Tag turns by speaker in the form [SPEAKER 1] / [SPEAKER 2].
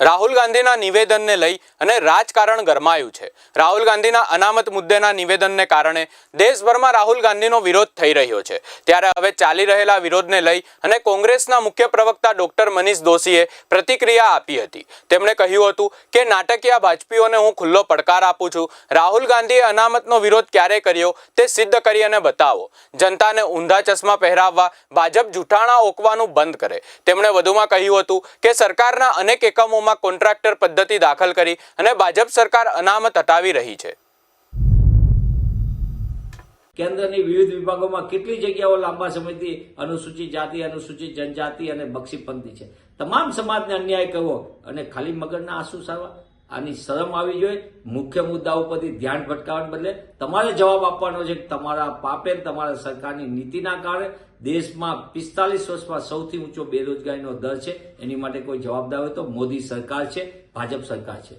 [SPEAKER 1] રાહુલ ગાંધીના નિવેદનને લઈ અને રાજકારણ ગરમાયું છે. રાહુલ ગાંધીના અનામત મુદ્દેના નિવેદનને કારણે દેશભરમાં રાહુલ ગાંધીનો વિરોધ થઈ રહ્યો છે. ત્યારે હવે ચાલી રહેલા વિરોધને લઈ અને કોંગ્રેસના મુખ્ય પ્રવક્તા ડોક્ટર મનીષ દોશીએ પ્રતિક્રિયા આપી હતી. તેમણે કહ્યું હતું કે, નાટકીય ભાજપીઓને હું ખુલ્લો પડકાર આપું છું. રાહુલ ગાંધીએ અનામતનો વિરોધ ક્યારે કર્યો તે સિદ્ધ કરી અને બતાવો. જનતાને ઊંધા ચશ્મા પહેરાવવા, ભાજપ જૂઠાણા ઓકવાનું બંધ કરે. તેમણે વધુમાં કહ્યું હતું કે, સરકારના અનેક એકમોમાં કોન્ટ્રાક્ટર પદ્ધતિ દાખલ કરી અને ભાજપ સરકાર અનામત હટાવી રહી છે.
[SPEAKER 2] કેન્દ્રની વિવિધ વિભાગોમાં કેટલી જગ્યાઓ લાંબા સમયથી અનુસૂચિત જાતિ, અનુસૂચિત જનજાતિ અને બક્ષીપંથી છે? તમામ સમાજને અન્યાય કરવો અને ખાલી મગજના આંસુ સારવા? આની શરમ આવી જોઈએ. મુખ્ય મુદ્દાઓ પરથી ધ્યાન ભટકાવવાને બદલે તમારે જવાબ આપવાનો છે કે તમારા પાપે તમારા સરકારની નીતિના કારણે દેશમાં પિસ્તાલીસ વર્ષમાં સૌથી ઊંચો બેરોજગારીનો દર છે. એની માટે કોઈ જવાબદાર હોય તો મોદી સરકાર છે, ભાજપ સરકાર છે.